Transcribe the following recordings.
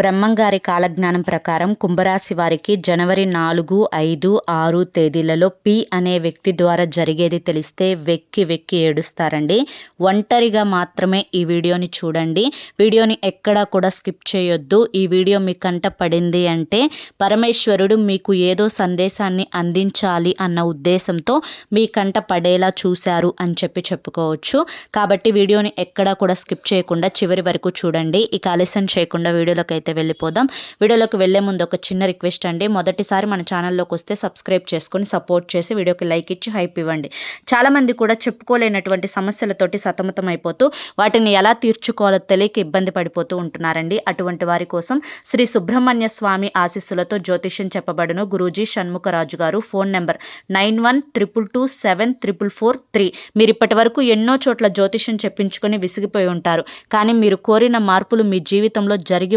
బ్రహ్మంగారి కాలజ్ఞానం ప్రకారం కుంభరాశి వారికి జనవరి నాలుగు ఐదు ఆరు తేదీలలో పి అనే వ్యక్తి ద్వారా జరిగేది తెలిస్తే వెక్కి వెక్కి ఏడుస్తారండి. ఒంటరిగా మాత్రమే ఈ వీడియోని చూడండి. వీడియోని ఎక్కడా కూడా స్కిప్ చేయొద్దు. ఈ వీడియో మీ కంట పడింది అంటే పరమేశ్వరుడు మీకు ఏదో సందేశాన్ని అందించాలి అన్న ఉద్దేశంతో మీ కంట పడేలా చూశారు అని చెప్పి చెప్పుకోవచ్చు. కాబట్టి వీడియోని ఎక్కడా కూడా స్కిప్ చేయకుండా చివరి వరకు చూడండి. ఇక ఆలస్యం చేయకుండా వీడియోలోకి అయితే వెళ్ళిపోదాం వీడియోలోకి వెళ్ళే ముందు ఒక చిన్న రిక్వెస్ట్ అండి. మొదటిసారి మన ఛానల్లోకి వస్తే సబ్స్క్రైబ్ చేసుకొని సపోర్ట్ చేసి వీడియోకి లైక్ ఇచ్చి హైప్ ఇవ్వండి. చాలామంది కూడా చెప్పుకోలేనటువంటి సమస్యలతోటి సతమతం అయిపోతూ వాటిని ఎలా తీర్చుకోవాలో తెలియక ఇబ్బంది పడిపోతూ ఉంటున్నారండి. అటువంటి వారి కోసం శ్రీ సుబ్రహ్మణ్య స్వామి ఆశీస్సులతో జ్యోతిష్యం చెప్పబడును గురూజీ షణ్ముఖరాజు గారు. Phone number nine one triple two seven triple four three. మీరు ఇప్పటి వరకు ఎన్నో చోట్ల జ్యోతిష్యం చెప్పించుకొని విసిగిపోయి ఉంటారు. కానీ మీరు కోరిన మార్పులు మీ జీవితంలో జరిగి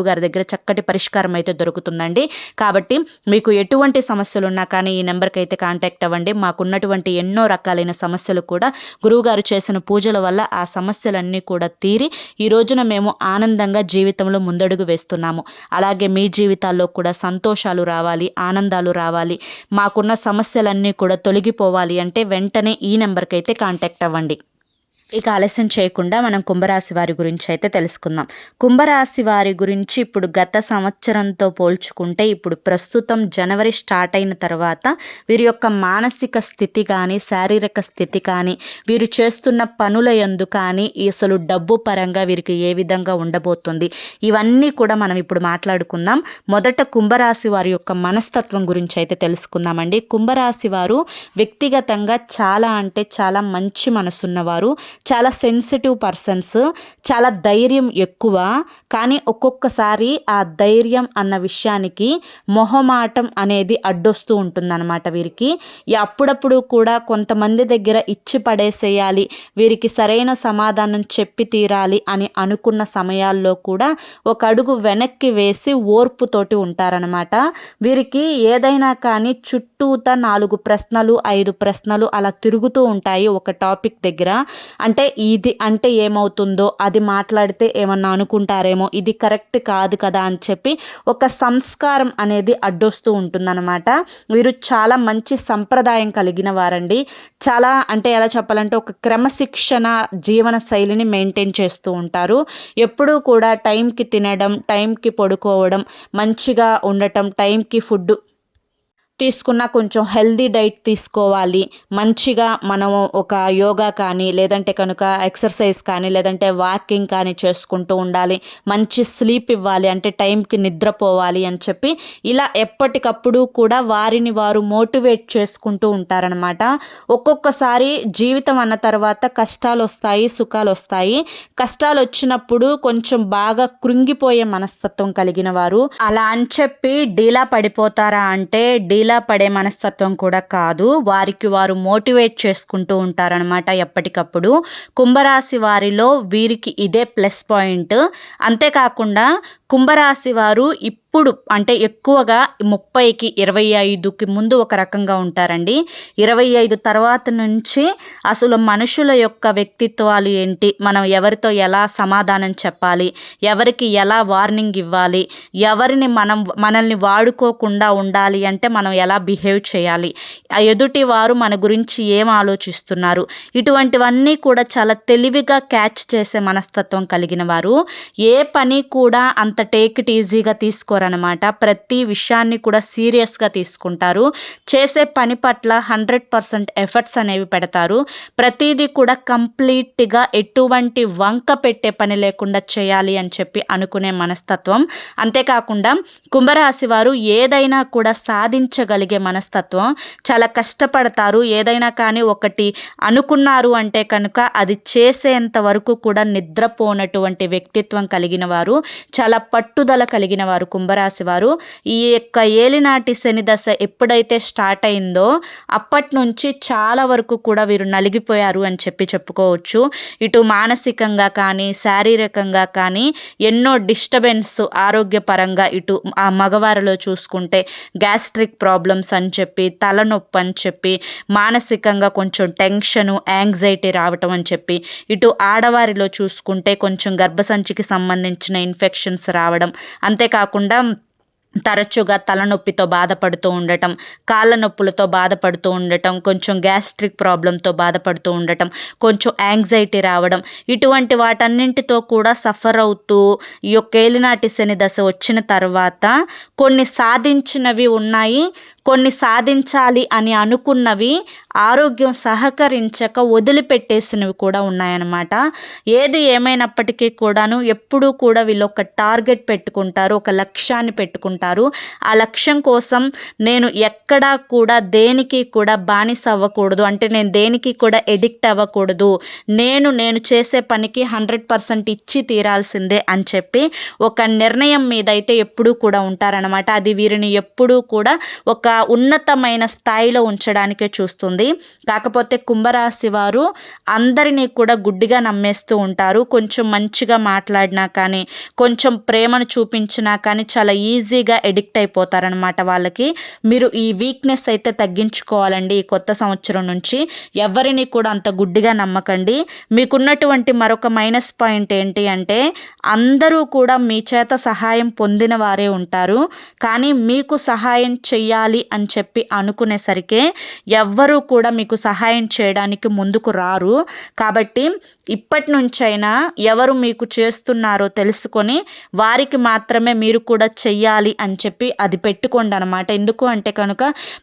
గారి దగ్గర చక్కటి పరిష్కారం అయితే దొరుకుతుందండి. కాబట్టి మీకు ఎటువంటి సమస్యలు ఉన్నా కానీ ఈ నెంబర్కి అయితే కాంటాక్ట్ అవ్వండి. మాకున్నటువంటి ఎన్నో రకాలైన సమస్యలు కూడా గురువుగారు చేసిన పూజల వల్ల ఆ సమస్యలన్నీ కూడా తీరి ఈ రోజున మేము ఆనందంగా జీవితంలో ముందడుగు వేస్తున్నాము. అలాగే మీ జీవితాల్లో కూడా సంతోషాలు రావాలి ఆనందాలు రావాలి మాకున్న సమస్యలన్నీ కూడా తొలగిపోవాలి అంటే వెంటనే ఈ నెంబర్కి అయితే కాంటాక్ట్ అవ్వండి. ఇక ఆలస్యం చేయకుండా మనం కుంభరాశి వారి గురించి అయితే తెలుసుకుందాం. కుంభరాశి వారి గురించి ఇప్పుడు గత సంవత్సరంతో పోల్చుకుంటే ఇప్పుడు ప్రస్తుతం జనవరి స్టార్ట్ అయిన తర్వాత వీరి యొక్క మానసిక స్థితి కానీ శారీరక స్థితి కానీ వీరు చేస్తున్న పనుల ఎందు కానీ అసలు డబ్బు పరంగా వీరికి ఏ విధంగా ఉండబోతుంది? ఇవన్నీ కూడా మనం ఇప్పుడు మాట్లాడుకుందాం. మొదట కుంభరాశి వారి యొక్క మనస్తత్వం గురించి అయితే తెలుసుకుందామండి. కుంభరాశి వారు వ్యక్తిగతంగా చాలా అంటే చాలా మంచి మనసున్నవారు. చాలా సెన్సిటివ్ పర్సన్స్ చాలా ధైర్యం ఎక్కువ. కానీ ఒక్కొక్కసారి ఆ ధైర్యం అన్న విషయానికి మొహమాటం అనేది అడ్డొస్తూ ఉంటుందన్నమాట వీరికి. అప్పుడప్పుడు కూడా కొంతమంది దగ్గర ఇచ్చి పడేసేయాలి వీరికి సరైన సమాధానం చెప్పి తీరాలి అని అనుకున్న సమయాల్లో కూడా ఒక అడుగు వెనక్కి వేసి ఓర్పుతోటి ఉంటారనమాట వీరికి ఏదైనా కానీ చుట్టూత నాలుగు ప్రశ్నలు ఐదు ప్రశ్నలు అలా తిరుగుతూ ఉంటాయి ఒక టాపిక్ దగ్గర. అంటే ఇది అంటే ఏమవుతుందో అది మాట్లాడితే ఏమన్నా అనుకుంటారేమో ఇది కరెక్ట్ కాదు కదా అని చెప్పి ఒక సంస్కారం అనేది అడ్డొస్తూ ఉంటుందన్నమాట. వీరు చాలా మంచి సంప్రదాయం కలిగిన వారండి. చాలా అంటే ఎలా చెప్పాలంటే ఒక క్రమశిక్షణ జీవన శైలిని మెయింటైన్ చేస్తూ ఉంటారు. ఎప్పుడూ కూడా టైంకి తినడం టైంకి పడుకోవడం మంచిగా ఉండటం టైంకి ఫుడ్ తీసుకున్న కొంచెం హెల్దీ డైట్ తీసుకోవాలి. మంచిగా మనం ఒక యోగా కానీ లేదంటే కనుక ఎక్సర్సైజ్ కానీ లేదంటే వాకింగ్ కానీ చేసుకుంటూ ఉండాలి. మంచి స్లీప్ ఇవ్వాలి అంటే టైంకి నిద్రపోవాలి అని చెప్పి ఇలా ఎప్పటికప్పుడు కూడా వారిని వారు మోటివేట్ చేసుకుంటూ ఉంటారనమాట ఒక్కొక్కసారి జీవితం అన్న తర్వాత కష్టాలు వస్తాయి సుఖాలు వస్తాయి. కష్టాలు వచ్చినప్పుడు కొంచెం బాగా కృంగిపోయే మనస్తత్వం కలిగిన వారు. అలా అని చెప్పి డీలా పడిపోతారా అంటే డీ డీలా పడే మనస్తత్వం కూడా కాదు. వారికి వారు మోటివేట్ చేసుకుంటూ ఉంటారనమాట ఎప్పటికప్పుడు. కుంభరాశి వారిలో వీరికి ఇదే ప్లస్ పాయింట్. అంతేకాకుండా కుంభరాశి వారు ఇప్పుడు అంటే ఎక్కువగా ముప్పైకి ఇరవై ఐదుకి ముందు ఒక రకంగా ఉంటారండి. ఇరవై ఐదు తర్వాత నుంచి అసలు మనుషుల యొక్క వ్యక్తిత్వాలు ఏంటి? మనం ఎవరితో ఎలా సమాధానం చెప్పాలి? ఎవరికి ఎలా వార్నింగ్ ఇవ్వాలి? ఎవరిని మనం మనల్ని వాడుకోకుండా ఉండాలి అంటే మనం ఎలా బిహేవ్ చేయాలి? ఎదుటి వారు మన గురించి ఏం ఆలోచిస్తున్నారు? ఇటువంటివన్నీ కూడా చాలా తెలివిగా క్యాచ్ చేసే మనస్తత్వం కలిగిన వారు. ఏ పని కూడా అంత టేక్ ఇట్ ఈజీగా తీసుకోరనమాట ప్రతి విషయాన్ని కూడా సీరియస్గా తీసుకుంటారు. చేసే పని పట్ల హండ్రెడ్ పర్సెంట్ ఎఫర్ట్స్ అనేవి పెడతారు. ప్రతిదీ కూడా కంప్లీట్గా ఎటువంటి వంక పెట్టే పని లేకుండా చేయాలి అని చెప్పి అనుకునే మనస్తత్వం. అంతేకాకుండా కుంభరాశి వారు ఏదైనా కూడా సాధించగలిగే మనస్తత్వం. చాలా కష్టపడతారు. ఏదైనా కానీ ఒకటి అనుకున్నారు అంటే కనుక అది చేసేంత వరకు కూడా నిద్రపోనటువంటి వ్యక్తిత్వం కలిగిన వారు. చాలా పట్టుదల కలిగిన వారు కుంభరాశి వారు. ఈ యొక్క ఏలినాటి శని దశ ఎప్పుడైతే స్టార్ట్ అయిందో అప్పటి నుంచి చాలా వరకు కూడా వీరు నలిగిపోయారు అని చెప్పి చెప్పుకోవచ్చు. ఇటు మానసికంగా కానీ శారీరకంగా కానీ ఎన్నో డిస్టర్బెన్స్ ఆరోగ్యపరంగా ఇటు ఆ మగవారిలో చూసుకుంటే గ్యాస్ట్రిక్ ప్రాబ్లమ్స్ అని చెప్పి తలనొప్పి అని చెప్పి మానసికంగా కొంచెం టెన్షను యాంగ్జైటీ రావటం అని చెప్పి ఇటు ఆడవారిలో చూసుకుంటే కొంచెం గర్భసంచికి సంబంధించిన ఇన్ఫెక్షన్స్ రావడం. అంతేకాకుండా తరచుగా తలనొప్పితో బాధపడుతూ ఉండటం కాళ్ళ నొప్పులతో బాధపడుతూ ఉండటం కొంచెం గ్యాస్ట్రిక్ ప్రాబ్లంతో బాధపడుతూ ఉండటం కొంచెం యాంగ్జైటీ రావడం ఇటువంటి వాటన్నింటితో కూడా సఫర్ అవుతూ ఈ యొక్క ఏలినాటి శని దశ వచ్చిన తర్వాత కొన్ని సాధించినవి ఉన్నాయి. కొన్ని సాధించాలి అని అనుకున్నవి ఆరోగ్యం సహకరించక వదిలిపెట్టేసినవి కూడా ఉన్నాయన్నమాట. ఏది ఏమైనప్పటికీ కూడాను ఎప్పుడూ కూడా వీళ్ళు ఒక టార్గెట్ పెట్టుకుంటారు ఒక లక్ష్యాన్ని పెట్టుకుంటారు. ఆ లక్ష్యం కోసం నేను ఎక్కడా కూడా దేనికి కూడా బానిస అవ్వకూడదు. అంటే నేను దేనికి కూడా ఎడిక్ట్ అవ్వకూడదు. నేను నేను చేసే పనికి హండ్రెడ్ పర్సెంట్ ఇచ్చి తీరాల్సిందే అని చెప్పి ఒక నిర్ణయం మీద అయితే ఎప్పుడూ కూడా ఉంటారనమాట అది వీరిని ఎప్పుడూ కూడా ఒక ఉన్నతమైన స్థాయిలో ఉంచడానికే చూస్తుంది. కాకపోతే కుంభరాశి వారు అందరినీ కూడా గుడ్డిగా నమ్మేస్తూ ఉంటారు. కొంచెం మంచిగా మాట్లాడినా కానీ కొంచెం ప్రేమను చూపించినా కానీ చాలా ఈజీగా ఎడిక్ట్ అయిపోతారనమాట వాళ్ళకి. మీరు ఈ వీక్నెస్ అయితే తగ్గించుకోవాలండి ఈ కొత్త సంవత్సరం నుంచి. ఎవరిని కూడా అంత గుడ్డిగా నమ్మకండి. మీకున్నటువంటి మరొక మైనస్ పాయింట్ ఏంటి అంటే అందరూ కూడా మీ చేత సహాయం పొందిన వారే ఉంటారు. కానీ మీకు సహాయం చెయ్యాలి అని చెప్పి అనుకునేసరికి ఎవ్వరూ కూడా మీకు సహాయం చేయడానికి ముందుకు రారు. కాబట్టి ఇప్పటి నుంచైనా ఎవరు మీకు చేస్తున్నారో తెలుసుకొని వారికి మాత్రమే మీరు కూడా చెయ్యాలి అని చెప్పి అది పెట్టుకోండి అనమాట ఎందుకు అంటే కనుక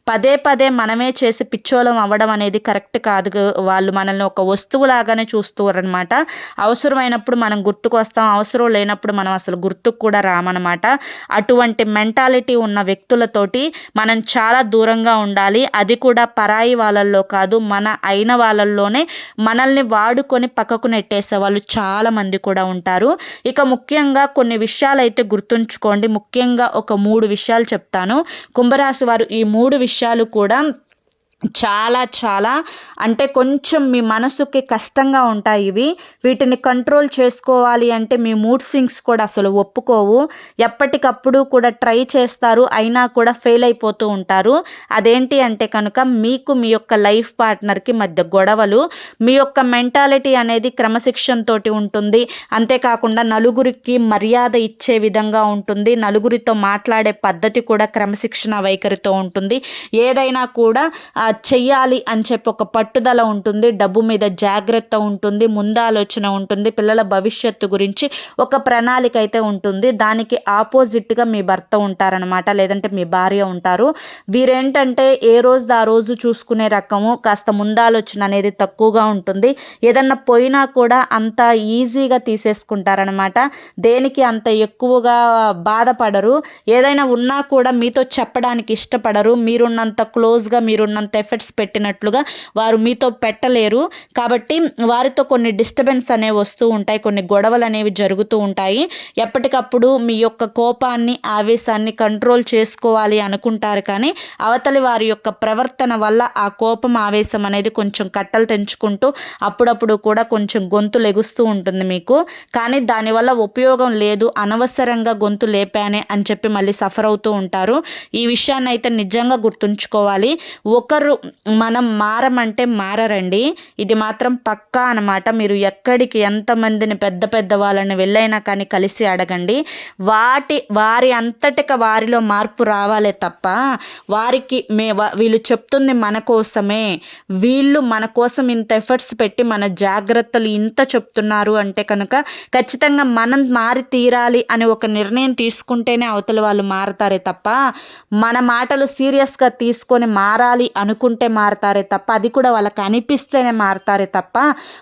పదే పదే మనమే చేసి పిచ్చోళం అవ్వడం అనేది కరెక్ట్ కాదు. వాళ్ళు మనల్ని ఒక వస్తువులాగానే చూస్తారనమాట అవసరమైనప్పుడు మనం గుర్తుకు వస్తాం. అవసరం లేనప్పుడు మనం అసలు గుర్తుకు కూడా రామనమాట అటువంటి మెంటాలిటీ ఉన్న వ్యక్తులతోటి మనం చాలా దూరంగా ఉండాలి. అది కూడా పరాయి వాళ్ళల్లో కాదు మన అయిన వాళ్ళల్లోనే మనల్ని వాడుకొని పక్కకు నెట్టేసే వాళ్ళు చాలామంది కూడా ఉంటారు. ఇక ముఖ్యంగా కొన్ని విషయాలు అయితే గుర్తుంచుకోండి. ముఖ్యంగా ఒక మూడు విషయాలు చెప్తాను. కుంభరాశి వారు ఈ మూడు విషయాలు కూడా చాలా చాలా అంటే కొంచెం మీ మనసుకి కష్టంగా ఉంటాయి ఇవి. వీటిని కంట్రోల్ చేసుకోవాలి అంటే మీ మూడ్ స్వింగ్స్ కూడా అసలు ఒప్పుకోవు. ఎప్పటికప్పుడు కూడా ట్రై చేస్తారు అయినా కూడా ఫెయిల్ అయిపోతూ ఉంటారు. అదేంటి అంటే కనుక మీకు మీ యొక్క లైఫ్ పార్ట్నర్కి మధ్య గొడవలు మీ యొక్క మెంటాలిటీ అనేది క్రమశిక్షణతో ఉంటుంది. అంతేకాకుండా నలుగురికి మర్యాద ఇచ్చే విధంగా ఉంటుంది. నలుగురితో మాట్లాడే పద్ధతి కూడా క్రమశిక్షణ వైఖరితో ఉంటుంది. ఏదైనా కూడా చెయ్యాలి అని చెప్పి ఒక పట్టుదల ఉంటుంది డబ్బు మీద జాగ్రత్త ఉంటుంది ముందాలోచన ఉంటుంది పిల్లల భవిష్యత్తు గురించి ఒక ప్రణాళిక అయితే ఉంటుంది. దానికి ఆపోజిట్గా మీ భర్త ఉంటారనమాట లేదంటే మీ భార్య ఉంటారు. వీరేంటంటే ఏ రోజు ఆ రోజు చూసుకునే రకము కాస్త ముందాలోచన అనేది తక్కువగా ఉంటుంది. ఏదన్నా పోయినా కూడా అంత ఈజీగా తీసేసుకుంటారనమాట దేనికి అంత ఎక్కువగా బాధపడరు. ఏదైనా ఉన్నా కూడా మీతో చెప్పడానికి ఇష్టపడరు. మీరున్నంత క్లోజ్గా మీరున్నంత ఎఫర్ట్స్ పెట్టినట్లుగా వారు మీతో పెట్టలేరు. కాబట్టి వారితో కొన్ని డిస్టర్బెన్స్ అనేవి వస్తూ ఉంటాయి. కొన్ని గొడవలు అనేవి జరుగుతూ ఉంటాయి. ఎప్పటికప్పుడు మీ యొక్క కోపాన్ని ఆవేశాన్ని కంట్రోల్ చేసుకోవాలి అనుకుంటారు కానీ అవతలి వారి యొక్క ప్రవర్తన వల్ల ఆ కోపం ఆవేశం అనేది కొంచెం కట్టలు తెంచుకుంటూ అప్పుడప్పుడు కూడా కొంచెం గొంతు లెగుస్తూ ఉంటుంది మీకు. కానీ దానివల్ల ఉపయోగం లేదు. అనవసరంగా గొంతు లేపానే అని చెప్పి మళ్ళీ సఫర్ అవుతూ ఉంటారు. ఈ విషయాన్ని అయితే నిజంగా గుర్తుంచుకోవాలి. ఒకరు మనం మారమంటే మారరండి. ఇది మాత్రం పక్కా అనమాట మీరు ఎక్కడికి ఎంతమందిని పెద్ద పెద్ద వాళ్ళని వెళ్ళైనా కానీ కలిసి అడగండి. వాటి వారి అంతటిక వారిలో మార్పు రావాలే తప్ప వారికి మే వీళ్ళు చెప్తుంది మన కోసమే. వీళ్ళు మన కోసం ఇంత ఎఫర్ట్స్ పెట్టి మన జాగ్రత్తలు ఇంత చెప్తున్నారు అంటే కనుక ఖచ్చితంగా మనం మారి తీరాలి అని ఒక నిర్ణయం తీసుకుంటేనే అవతల వాళ్ళు మారతారే తప్ప మన మాటలు సీరియస్గా తీసుకొని మారాలి అనుకు అనుకుంటే మారతారే తప్ప అది కూడా వాళ్ళకి అనిపిస్తేనే మారతారే తప్ప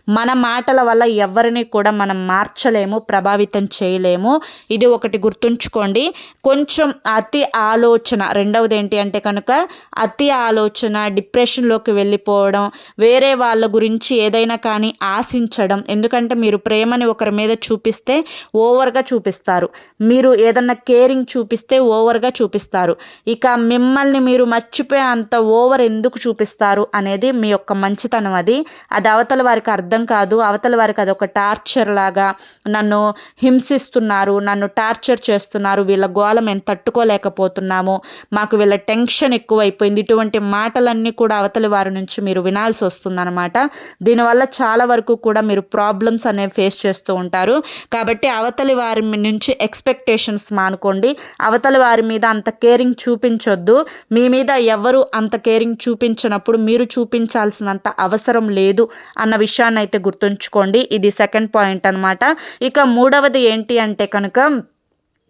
మన మాటల వల్ల ఎవరిని కూడా మనం మార్చలేము ప్రభావితం చేయలేము. ఇది ఒకటి గుర్తుంచుకోండి. కొంచెం అతి ఆలోచన రెండవది ఏంటి అంటే కనుక అతి ఆలోచన డిప్రెషన్లోకి వెళ్ళిపోవడం వేరే వాళ్ళ గురించి ఏదైనా కానీ ఆశించడం. ఎందుకంటే మీరు ప్రేమని ఒకరి మీద చూపిస్తే ఓవర్గా చూపిస్తారు. మీరు ఏదన్నా కేరింగ్ చూపిస్తే ఓవర్గా చూపిస్తారు. ఇక మిమ్మల్ని మీరు మర్చిపోయే అంత ఓవర్ ఎందుకు చూపిస్తారు అనేది మీ యొక్క మంచితనం అది. అది అవతల వారికి అర్థం కాదు. అవతల వారికి అది ఒక టార్చర్ లాగా నన్ను హింసిస్తున్నారు నన్ను టార్చర్ చేస్తున్నారు వీళ్ళ గోళ మేము తట్టుకోలేకపోతున్నాము మాకు వీళ్ళ టెన్షన్ ఎక్కువైపోయింది. ఇటువంటి మాటలన్నీ కూడా అవతలి వారి నుంచి మీరు వినాల్సి వస్తుందన్నమాట. దీనివల్ల చాలా వరకు కూడా మీరు ప్రాబ్లమ్స్ అనేవి ఫేస్ చేస్తూ ఉంటారు. కాబట్టి అవతలి వారి నుంచి ఎక్స్పెక్టేషన్స్ మానుకోండి. అవతలి వారి మీద అంత కేరింగ్ చూపించొద్దు. మీ మీద ఎవరు అంత కేరింగ్ చూపించినప్పుడు మీరు చూపించాల్సినంత అవసరం లేదు అన్న విషయాన్ని అయితే గుర్తుంచుకోండి. ఇది సెకండ్ పాయింట్ అనమాట ఇక మూడవది ఏంటి అంటే కనుక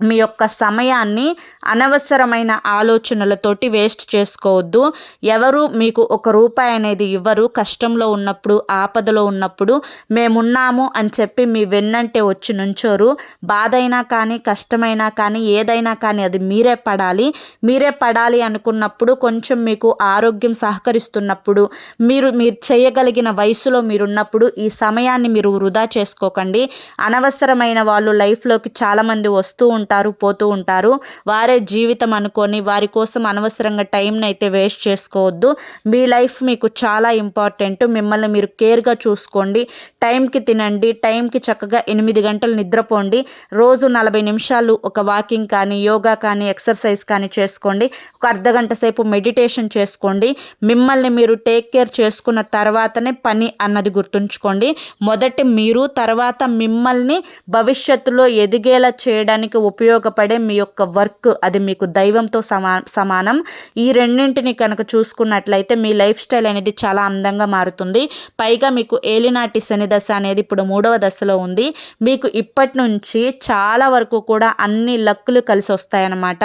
మీ యొక్క సమయాన్ని అనవసరమైన ఆలోచనలతోటి వేస్ట్ చేసుకోవద్దు. ఎవరు మీకు ఒక రూపాయి అనేది ఇవ్వరు. కష్టంలో ఉన్నప్పుడు ఆపదలో ఉన్నప్పుడు మేమున్నాము అని చెప్పి మీ వెన్నంటే వచ్చి నుంచోరు. బాధ అయినా కానీ కష్టమైనా కానీ ఏదైనా కానీ అది మీరే పడాలి. మీరే పడాలి అనుకున్నప్పుడు కొంచెం మీకు ఆరోగ్యం సహకరిస్తున్నప్పుడు మీరు మీరు చేయగలిగిన వయసులో మీరున్నప్పుడు ఈ సమయాన్ని మీరు వృధా చేసుకోకండి. అనవసరమైన వాళ్ళు లైఫ్లోకి చాలామంది వస్తూ ఉంటారు. ఉంటారు పోతూ ఉంటారు. వారే జీవితం అనుకొని వారి కోసం అనవసరంగా టైంని అయితే వేస్ట్ చేసుకోవద్దు. మీ లైఫ్ మీకు చాలా ఇంపార్టెంట్. మిమ్మల్ని మీరు కేర్గా చూసుకోండి. టైంకి తినండి. టైంకి చక్కగా ఎనిమిది గంటలు నిద్రపోండి. రోజు నలభై నిమిషాలు ఒక వాకింగ్ కానీ యోగా కానీ ఎక్సర్సైజ్ కానీ చేసుకోండి. ఒక అర్ధ గంట సేపు మెడిటేషన్ చేసుకోండి. మిమ్మల్ని మీరు టేక్ కేర్ చేసుకున్న తర్వాతనే పని అన్నది గుర్తుంచుకోండి. మొదటి మీరు తర్వాత మిమ్మల్ని భవిష్యత్తులో ఎదిగేలా చేయడానికి ఉపయోగపడే మీ యొక్క వర్క్ అది మీకు దైవంతో సమా సమానం. ఈ రెండింటిని కనుక చూసుకున్నట్లయితే మీ లైఫ్ స్టైల్ అనేది చాలా అందంగా మారుతుంది. పైగా మీకు ఏలినాటి శని దశ అనేది ఇప్పుడు మూడవ దశలో ఉంది. మీకు ఇప్పటి నుంచి చాలా వరకు కూడా అన్ని లక్కులు కలిసి వస్తాయన్నమాట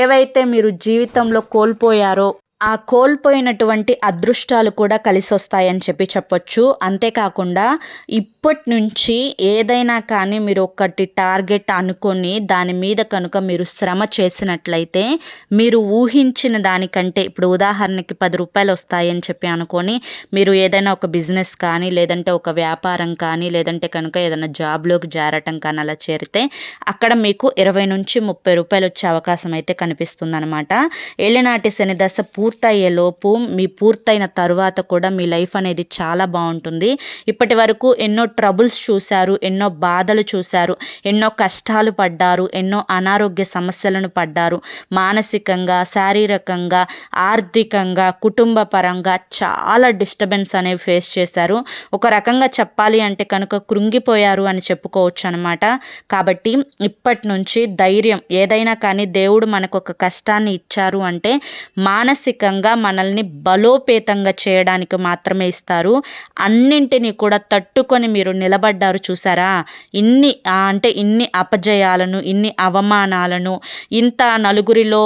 ఏవైతే మీరు జీవితంలో కోల్పోయారో ఆ కోల్పోయినటువంటి అదృష్టాలు కూడా కలిసి వస్తాయని చెప్పి చెప్పొచ్చు. అంతేకాకుండా ఇప్పటి నుంచి ఏదైనా కానీ మీరు ఒకటి టార్గెట్ అనుకొని దాని మీద కనుక మీరు శ్రమ చేసినట్లయితే మీరు ఊహించిన దానికంటే ఇప్పుడు ఉదాహరణకి పది రూపాయలు వస్తాయని చెప్పి అనుకొని మీరు ఏదైనా ఒక బిజినెస్ కానీ లేదంటే ఒక వ్యాపారం కానీ లేదంటే కనుక ఏదైనా జాబ్లోకి జారటం కానీ అలా చేరితే అక్కడ మీకు ఇరవై నుంచి ముప్పై రూపాయలు వచ్చే అవకాశం అయితే కనిపిస్తుంది అనమాట ఏలినాటి శని దశ పూర్తయ్యేలోపు మీ పూర్తయిన తర్వాత కూడా మీ లైఫ్ అనేది చాలా బాగుంటుంది. ఇప్పటి వరకు ఎన్నో ట్రబుల్స్ చూశారు ఎన్నో బాధలు చూశారు ఎన్నో కష్టాలు పడ్డారు ఎన్నో అనారోగ్య సమస్యలను పడ్డారు. మానసికంగా శారీరకంగా ఆర్థికంగా కుటుంబ పరంగా చాలా డిస్టర్బెన్స్ అనేవి ఫేస్ చేశారు. ఒక రకంగా చెప్పాలి అంటే కనుక కృంగిపోయారు అని చెప్పుకోవచ్చు అనమాట కాబట్టి ఇప్పటి నుంచి ధైర్యం ఏదైనా కానీ దేవుడు మనకు ఒక కష్టాన్ని ఇచ్చారు అంటే మానసిక మానసికంగా మనల్ని బలోపేతంగా చేయడానికి మాత్రమే ఇస్తారు. అన్నింటినీ కూడా తట్టుకొని మీరు నిలబడ్డారు చూసారా? ఇన్ని అంటే ఇన్ని అపజయాలను ఇన్ని అవమానాలను ఇంత నలుగురిలో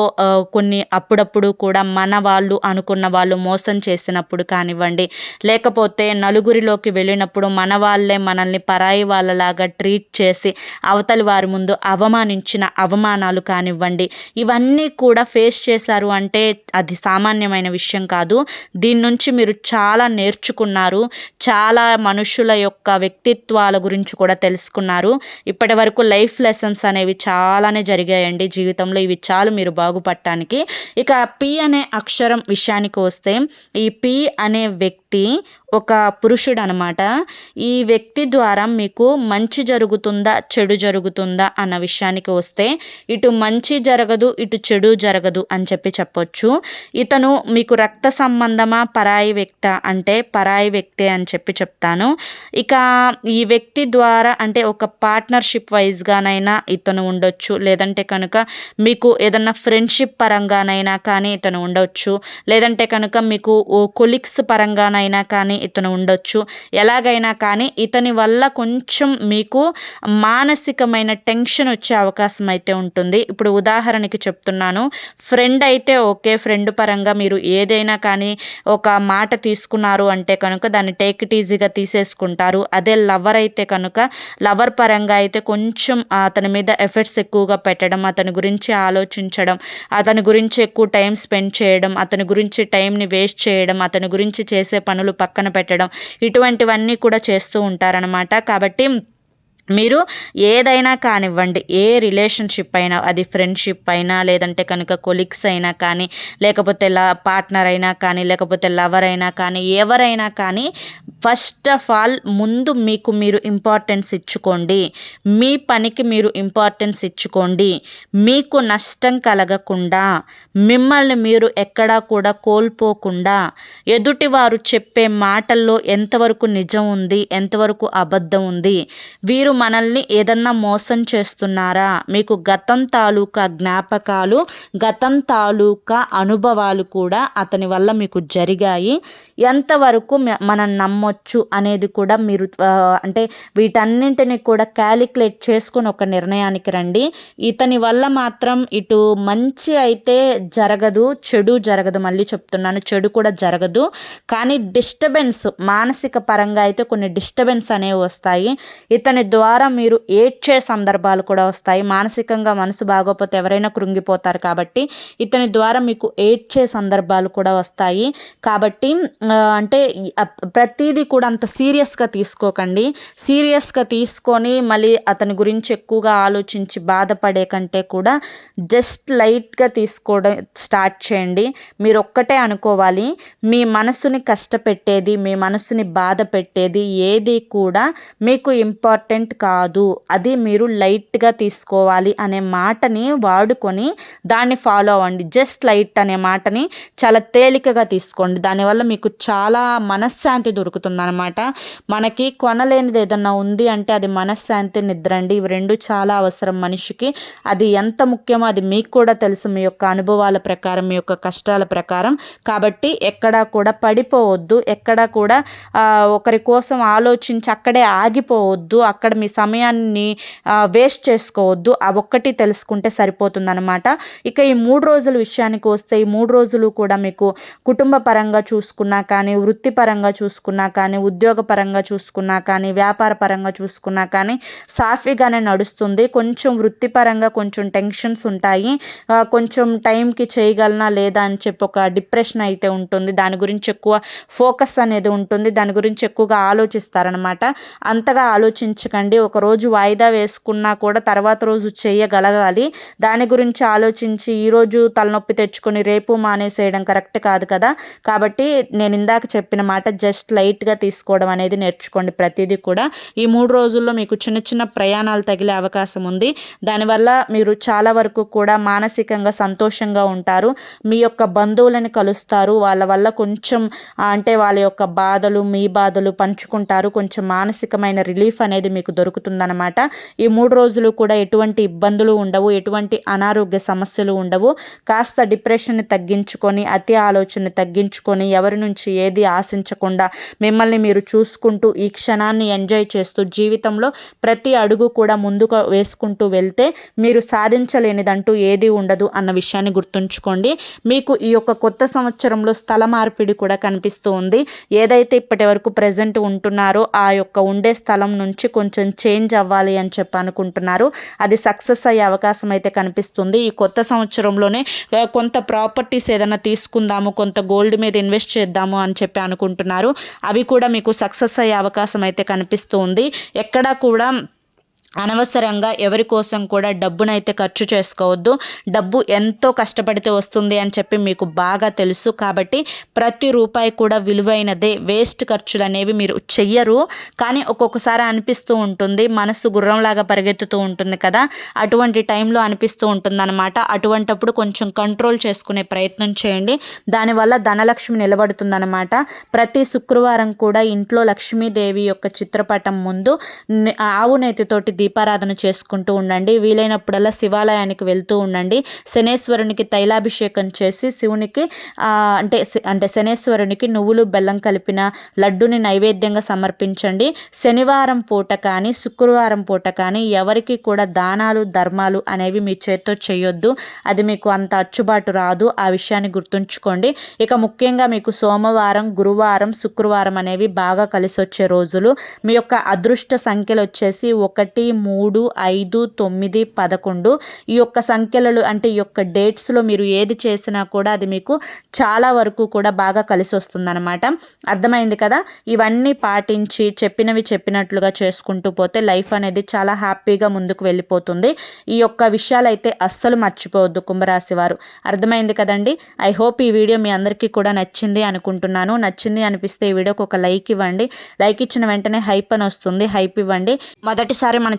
కొన్ని అప్పుడప్పుడు కూడా మన వాళ్ళు అనుకున్న వాళ్ళు మోసం చేసినప్పుడు కానివ్వండి లేకపోతే నలుగురిలోకి వెళ్ళినప్పుడు మన వాళ్ళే మనల్ని పరాయి వాళ్ళలాగా ట్రీట్ చేసి అవతలి వారి ముందు అవమానించిన అవమానాలు కానివ్వండి ఇవన్నీ కూడా ఫేస్ చేశారు అంటే అది సామాన్య సామాన్యమైన విషయం కాదు. దీని నుంచి మీరు చాలా నేర్చుకున్నారు. చాలా మనుషుల యొక్క వ్యక్తిత్వాల గురించి కూడా తెలుసుకున్నారు. ఇప్పటి వరకు లైఫ్ లెసన్స్ అనేవి చాలానే జరిగాయండి జీవితంలో. ఇవి చాలు మీరు బాగుపడటానికి. ఇక పి అనే అక్షరం విషయానికి వస్తే ఈ పి అనే వ్యక్తి ఒక పురుషుడు అనమాట ఈ వ్యక్తి ద్వారా మీకు మంచి జరుగుతుందా చెడు జరుగుతుందా అన్న విషయానికి వస్తే ఇటు మంచి జరగదు ఇటు చెడు జరగదు అని చెప్పి చెప్పొచ్చు. ఇతను మీకు రక్త సంబంధమా పరాయి వ్యక్త అంటే పరాయి వ్యక్తే అని చెప్పి చెప్తాను. ఇక ఈ వ్యక్తి ద్వారా అంటే ఒక పార్ట్నర్షిప్ వైజ్గానైనా ఇతను ఉండొచ్చు. లేదంటే కనుక మీకు ఏదన్నా ఫ్రెండ్షిప్ పరంగానైనా కానీ ఇతను ఉండొచ్చు. లేదంటే కనుక మీకు కొలిక్స్ పరంగానైనా అయినా కానీ ఇతను ఉండొచ్చు. ఎలాగైనా కానీ ఇతని వల్ల కొంచెం మీకు మానసికమైన టెన్షన్ వచ్చే అవకాశం అయితే ఉంటుంది. ఇప్పుడు ఉదాహరణకి చెప్తున్నాను. ఫ్రెండ్ అయితే ఓకే ఫ్రెండ్ పరంగా మీరు ఏదైనా కానీ ఒక మాట తీసుకున్నారు అంటే కనుక దాన్ని టేక్ ఇట్ ఈజీగా తీసేసుకుంటారు. అదే లవర్ అయితే కనుక లవర్ పరంగా అయితే కొంచెం అతని మీద ఎఫర్ట్స్ ఎక్కువగా పెట్టడం అతని గురించి ఆలోచించడం అతని గురించి ఎక్కువ టైం స్పెండ్ చేయడం అతని గురించి టైంని వేస్ట్ చేయడం అతని గురించి చేసే పనులు పక్కన పెట్టడం ఇటువంటివన్నీ కూడా చేస్తూ ఉంటారనమాట కాబట్టి మీరు ఏదైనా కానివ్వండి ఏ రిలేషన్షిప్ అయినా అది ఫ్రెండ్షిప్ అయినా లేదంటే కనుక కొలీగ్స్ అయినా కానీ లేకపోతే లా పార్ట్నర్ అయినా కానీ లేకపోతే లవర్ అయినా కానీ ఎవరైనా కానీ ఫస్ట్ ఆఫ్ ఆల్ ముందు మీకు మీరు ఇంపార్టెన్స్ ఇచ్చుకోండి. మీ పనికి మీరు ఇంపార్టెన్స్ ఇచ్చుకోండి. మీకు నష్టం కలగకుండా మిమ్మల్ని మీరు ఎక్కడా కూడా కోల్పోకుండా ఎదుటివారు చెప్పే మాటల్లో ఎంతవరకు నిజం ఉంది ఎంతవరకు అబద్ధం ఉంది వీరు మనల్ని ఏదన్నా మోసం చేస్తున్నారా? మీకు గతం తాలూకా జ్ఞాపకాలు గతం తాలూకా అనుభవాలు కూడా అతని వల్ల మీకు జరిగాయి. ఎంతవరకు మనం నమ్మొచ్చు అనేది కూడా మీరు అంటే వీటన్నింటిని కూడా క్యాలిక్యులేట్ చేసుకుని ఒక నిర్ణయానికి రండి. ఇతని వల్ల మాత్రం ఇటు మంచి అయితే జరగదు చెడు జరగదు మళ్ళీ చెప్తున్నాను చెడు కూడా జరగదు. కానీ డిస్టర్బెన్స్ మానసిక పరంగా అయితే కొన్ని డిస్టర్బెన్స్ అనేవి వస్తాయి. ఇతని ద్వారా మీరు ఏడ్చే సందర్భాలు కూడా వస్తాయి. మానసికంగా మనసు బాగోపోతే ఎవరైనా కృంగిపోతారు కాబట్టి ఇతని ద్వారా మీకు ఏడ్చే సందర్భాలు కూడా వస్తాయి. కాబట్టి అంటే ప్రతిదీ కూడా అంత సీరియస్గా తీసుకోకండి. సీరియస్గా తీసుకొని మళ్ళీ అతని గురించి ఎక్కువగా ఆలోచించి బాధపడే కంటే కూడా జస్ట్ లైట్గా తీసుకోవడం స్టార్ట్ చేయండి. మీరు ఒక్కటే అనుకోవాలి. మీ మనసుని కష్టపెట్టేది మీ మనసుని బాధ పెట్టేది ఏది కూడా మీకు ఇంపార్టెంట్ కాదు. అది మీరు లైట్గా తీసుకోవాలి అనే మాటని వాడుకొని దాన్ని ఫాలో అవ్వండి. జస్ట్ లైట్ అనే మాటని చాలా తేలికగా తీసుకోండి. దానివల్ల మీకు చాలా మనశ్శాంతి దొరుకుతుంది అనమాట మనకి కొనలేనిది ఏదన్నా ఉంది అంటే అది మనశ్శాంతి నిద్ర అండి ఇవి రెండు చాలా అవసరం మనిషికి. అది ఎంత ముఖ్యమో అది మీకు కూడా తెలుసు. మీ యొక్క అనుభవాల ప్రకారం మీ యొక్క కష్టాల ప్రకారం. కాబట్టి ఎక్కడా కూడా పడిపోవద్దు. ఎక్కడా కూడా ఒకరి కోసం ఆలోచించి అక్కడే ఆగిపోవద్దు. అక్కడ మీ సమయాన్ని వేస్ట్ చేసుకోవద్దు. ఆ ఒక్కటి తెలుసుకుంటే సరిపోతుందనమాట ఇక ఈ మూడు రోజుల విషయానికి వస్తే ఈ మూడు రోజులు కూడా మీకు కుటుంబ పరంగా చూసుకున్నా కానీ వృత్తిపరంగా చూసుకున్నా కానీ ఉద్యోగపరంగా చూసుకున్నా కానీ వ్యాపార పరంగా చూసుకున్నా కానీ సాఫీగానే నడుస్తుంది. కొంచెం వృత్తిపరంగా కొంచెం టెన్షన్స్ ఉంటాయి. కొంచెం టైంకి చేయగలనా లేదా అని చెప్పి ఒక డిప్రెషన్ అయితే ఉంటుంది. దాని గురించి ఎక్కువ ఫోకస్ అనేది ఉంటుంది. దాని గురించి ఎక్కువగా ఆలోచిస్తారనమాట అంతగా ఆలోచించకండి. ఒకరోజు వాయిదా వేసుకున్నా కూడా తర్వాత రోజు చేయగలగాలి. దాని గురించి ఆలోచించి ఈరోజు తలనొప్పి తెచ్చుకొని రేపు మానేసేయడం కరెక్ట్ కాదు కదా. కాబట్టి నేను ఇందాక చెప్పిన మాట జస్ట్ లైట్గా తీసుకోవడం అనేది నేర్చుకోండి ప్రతిదీ కూడా. ఈ మూడు రోజుల్లో మీకు చిన్న చిన్న ప్రయాణాలు తగిలే అవకాశం ఉంది. దానివల్ల మీరు చాలా వరకు కూడా మానసికంగా సంతోషంగా ఉంటారు. మీ యొక్క బంధువులను కలుస్తారు. వాళ్ళ వల్ల కొంచెం అంటే వాళ్ళ యొక్క బాధలు మీ బాధలు పంచుకుంటారు. కొంచెం మానసికమైన రిలీఫ్ అనేది మీకు దొరుకుతుందనమాట ఈ మూడు రోజులు కూడా ఎటువంటి ఇబ్బందులు ఉండవు ఎటువంటి అనారోగ్య సమస్యలు ఉండవు. కాస్త డిప్రెషన్ని తగ్గించుకొని అతి ఆలోచన తగ్గించుకొని ఎవరి నుంచి ఏది ఆశించకుండా మిమ్మల్ని మీరు చూసుకుంటూ ఈ క్షణాన్ని ఎంజాయ్ చేస్తూ జీవితంలో ప్రతి అడుగు కూడా ముందుకు వేసుకుంటూ వెళ్తే మీరు సాధించలేనిదంటూ ఏది ఉండదు అన్న విషయాన్ని గుర్తుంచుకోండి. మీకు ఈ యొక్క కొత్త సంవత్సరంలో స్థల మార్పిడి కూడా కనిపిస్తూ ఉంది. ఏదైతే ఇప్పటి వరకు ప్రజెంట్ ఉంటున్నారో ఆ యొక్క ఉండే స్థలం నుంచి కొంచెం చేంజ్ అవ్వాలి అని చెప్పి అనుకుంటున్నారు. అది సక్సెస్ అయ్యే అవకాశం అయితే కనిపిస్తుంది. ఈ కొత్త సంవత్సరంలోనే కొంత ప్రాపర్టీస్ ఏదైనా తీసుకుందాము కొంత గోల్డ్ మీద ఇన్వెస్ట్ చేద్దాము అని చెప్పి అనుకుంటున్నారు. అవి కూడా మీకు సక్సెస్ అయ్యే అవకాశం అయితే కనిపిస్తుంది ఎక్కడా కూడా అనవసరంగా ఎవరి కోసం కూడా డబ్బునైతే ఖర్చు చేసుకోవద్దు. డబ్బు ఎంతో కష్టపడితే వస్తుంది అని చెప్పి మీకు బాగా తెలుసు. కాబట్టి ప్రతి రూపాయి కూడా విలువైనదే. వేస్ట్ ఖర్చులు అనేవి మీరు చెయ్యరు. కానీ ఒక్కొక్కసారి అనిపిస్తూ ఉంటుంది. మనసు గుర్రంలాగా పరిగెత్తుతూ ఉంటుంది కదా. అటువంటి టైంలో అనిపిస్తూ ఉంటుందన్నమాట. అటువంటప్పుడు కొంచెం కంట్రోల్ చేసుకునే ప్రయత్నం చేయండి. దానివల్ల ధనలక్ష్మి నిలబడుతుందన్నమాట. ప్రతి శుక్రవారం కూడా ఇంట్లో లక్ష్మీదేవి యొక్క చిత్రపటం ముందు ఆవు నేతితోటి దీపారాధన చేసుకుంటూ ఉండండి. వీలైనప్పుడల్లా శివాలయానికి వెళ్తూ ఉండండి. శనేశ్వరునికి తైలాభిషేకం చేసి శివునికి అంటే శ- అంటే శనేశ్వరునికి నువ్వులు బెల్లం కలిపిన లడ్డుని నైవేద్యంగా సమర్పించండి. శనివారం పూట కానీ శుక్రవారం పూట కానీ ఎవరికి కూడా దానాలు ధర్మాలు అనేవి మీ చేత్తో చేయొద్దు. అది మీకు అంత అచ్చుబాటు రాదు. ఆ విషయాన్ని గుర్తుంచుకోండి. ఇక ముఖ్యంగా మీకు సోమవారం గురువారం శుక్రవారం అనేవి బాగా కలిసి వచ్చే రోజులు. మీ యొక్క అదృష్ట సంఖ్యలు వచ్చేసి ఒకటి మూడు ఐదు తొమ్మిది పదకొండు ఈ యొక్క సంఖ్యలలో అంటే ఈ యొక్క డేట్స్లో మీరు ఏది చేసినా కూడా అది మీకు చాలా వరకు కూడా బాగా కలిసి వస్తుందన్నమాట. అర్థమైంది కదా? ఇవన్నీ పాటించి చెప్పినవి చెప్పినట్లుగా చేసుకుంటూ పోతే లైఫ్ అనేది చాలా హ్యాపీగా ముందుకు వెళ్ళిపోతుంది. ఈ యొక్క విషయాలు అయితే అస్సలు మర్చిపోవద్దు కుంభరాశి వారు. అర్థమైంది కదండి? ఐ హోప్ ఈ వీడియో మీ అందరికీ కూడా నచ్చింది అనుకుంటున్నాను. నచ్చింది అనిపిస్తే ఈ వీడియోకి ఒక లైక్ ఇవ్వండి. లైక్ ఇచ్చిన వెంటనే హైప్ అని వస్తుంది. హైప్ ఇవ్వండి. మొదటిసారి మన